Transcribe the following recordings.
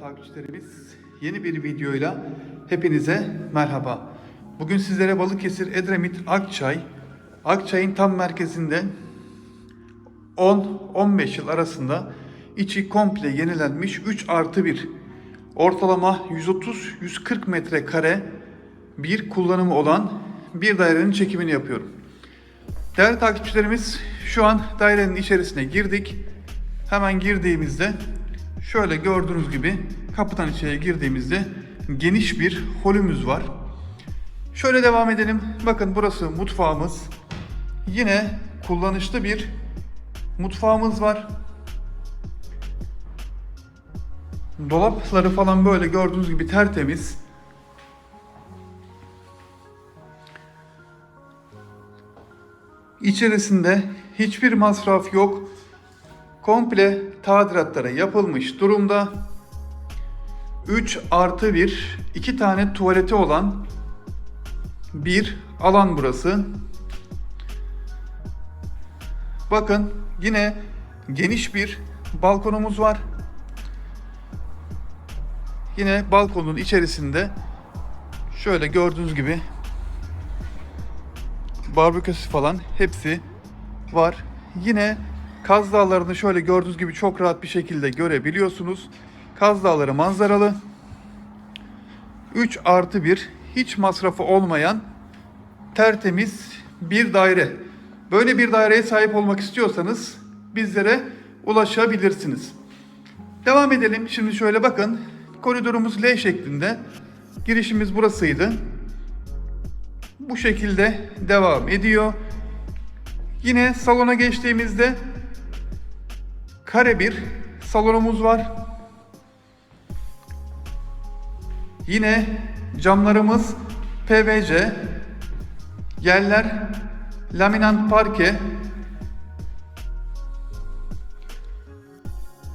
Takipçilerimiz, yeni bir videoyla hepinize merhaba. Bugün sizlere Balıkesir Edremit Akçay, Akçay'ın tam merkezinde 10-15 yıl arasında içi komple yenilenmiş 3 artı 1 ortalama 130-140 metrekare bir kullanımı olan bir dairenin çekimini yapıyorum. Değerli takipçilerimiz şu an dairenin içerisine girdik. Hemen girdiğimizde şöyle gördüğünüz gibi kapıdan içeri girdiğimizde geniş bir holümüz var. Şöyle devam edelim. Bakın burası mutfağımız. Yine kullanışlı bir mutfağımız var. Dolapları falan böyle gördüğünüz gibi tertemiz. İçerisinde hiçbir masraf yok. Komple tadilatlara yapılmış durumda. 3 artı 1, 2 tane tuvaleti olan bir alan burası. Bakın yine geniş bir balkonumuz var. Yine balkonun içerisinde şöyle gördüğünüz gibi barbeküsü falan hepsi var. Yine Kaz Dağları'nı şöyle gördüğünüz gibi çok rahat bir şekilde görebiliyorsunuz. Kaz Dağları manzaralı. 3 artı 1 hiç masrafı olmayan tertemiz bir daire. Böyle bir daireye sahip olmak istiyorsanız bizlere ulaşabilirsiniz. Devam edelim. Şimdi şöyle bakın. Koridorumuz L şeklinde. Girişimiz burasıydı. Bu şekilde devam ediyor. Yine salona geçtiğimizde kare bir salonumuz var. Yine camlarımız PVC, yerler laminant parke.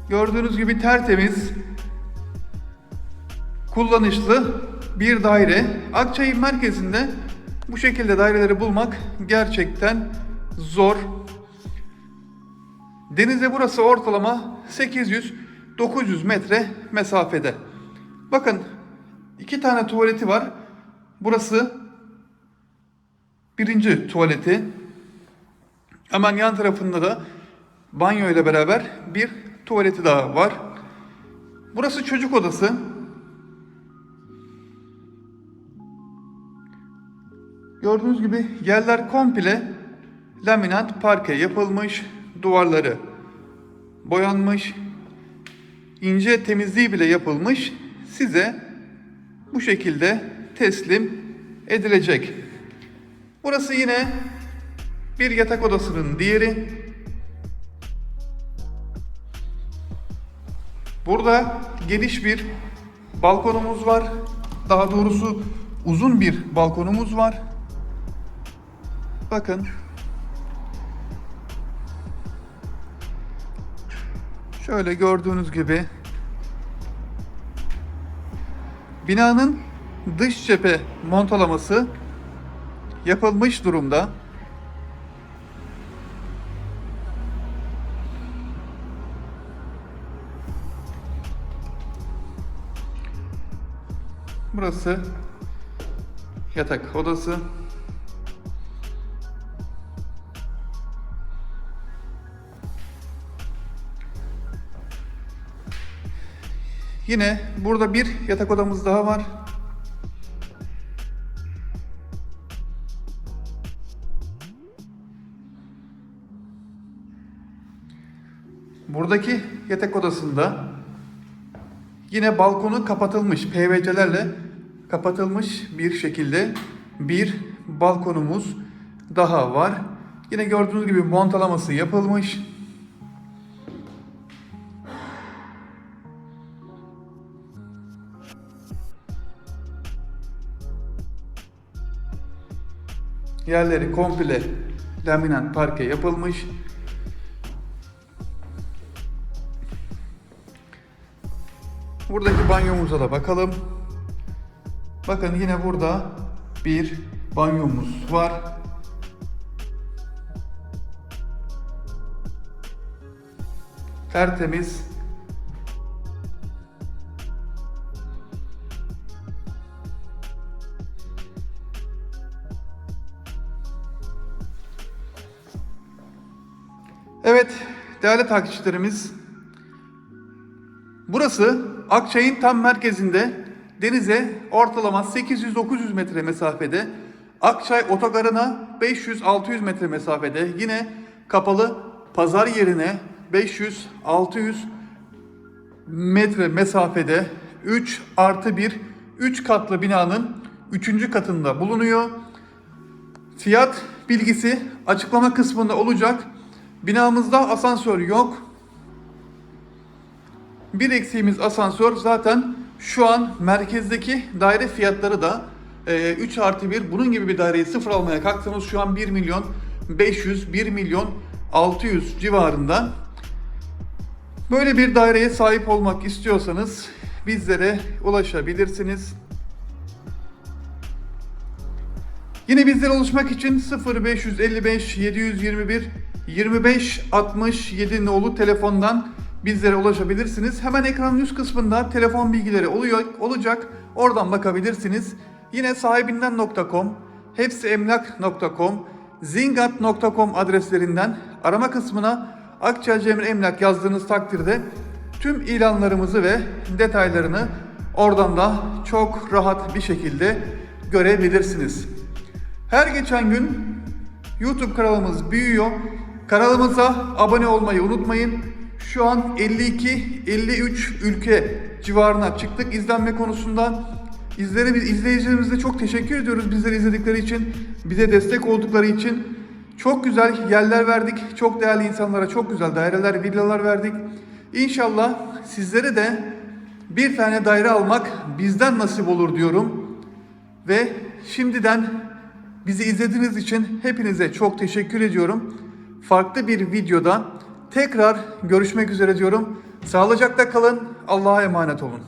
Gördüğünüz gibi tertemiz, kullanışlı bir daire. Akçay'ın merkezinde bu şekilde daireleri bulmak gerçekten zor. Denize burası ortalama 800-900 metre mesafede. Bakın iki tane tuvaleti var. Burası birinci tuvaleti. Hemen yan tarafında da banyo ile beraber bir tuvaleti daha var. Burası çocuk odası. Gördüğünüz gibi yerler komple laminat parke yapılmış, duvarları boyanmış, ince temizliği bile yapılmış. Size bu şekilde teslim edilecek. Burası yine bir yatak odasının diğeri. Burada geniş bir balkonumuz var. Daha doğrusu uzun bir balkonumuz var. Bakın. Şöyle gördüğünüz gibi binanın dış cephe montalaması yapılmış durumda. Burası yatak odası. Yine burada bir yatak odamız daha var. Buradaki yatak odasında yine balkonu kapatılmış PVC'lerle kapatılmış bir şekilde bir balkonumuz daha var. Yine gördüğünüz gibi montalaması yapılmış. Yerleri komple laminat parke yapılmış. Buradaki banyomuza da bakalım. Bakın yine burada bir banyomuz var. Tertemiz değerli takipçilerimiz burası Akçay'ın tam merkezinde denize ortalama 800-900 metre mesafede Akçay otogarına 500-600 metre mesafede yine kapalı pazar yerine 500-600 metre mesafede 3 artı 1 3 katlı binanın 3. katında bulunuyor. Fiyat bilgisi açıklama kısmında olacak. Binamızda asansör yok. Bir eksiğimiz asansör. Zaten şu an merkezdeki daire fiyatları da e, 3 artı 1. Bunun gibi bir daireyi sıfır almaya kalksanız şu an 1 milyon 500, 1 milyon 600 civarında. Böyle bir daireye sahip olmak istiyorsanız bizlere ulaşabilirsiniz. Yine bizlere ulaşmak için 0555 721 25 67 nolu telefondan bizlere ulaşabilirsiniz. Hemen ekranın üst kısmında telefon bilgileri oluyor, olacak. Oradan bakabilirsiniz. Yine sahibinden.com, hepsiemlak.com, zingat.com adreslerinden arama kısmına Akçay Cemil Emlak yazdığınız takdirde tüm ilanlarımızı ve detaylarını oradan da çok rahat bir şekilde görebilirsiniz. Her geçen gün YouTube kanalımız büyüyor. Kanalımıza abone olmayı unutmayın. Şu an 52-53 ülke civarına çıktık izlenme konusunda. İzleri, izleyicilerimize çok teşekkür ediyoruz bizleri izledikleri için, bize destek oldukları için. Çok güzel yerler verdik, çok değerli insanlara çok güzel daireler, villalar verdik. İnşallah sizlere de bir tane daire almak bizden nasip olur diyorum. Ve şimdiden bizi izlediğiniz için hepinize çok teşekkür ediyorum. Farklı bir videoda tekrar görüşmek üzere diyorum. Sağlıcakla kalın. Allah'a emanet olun.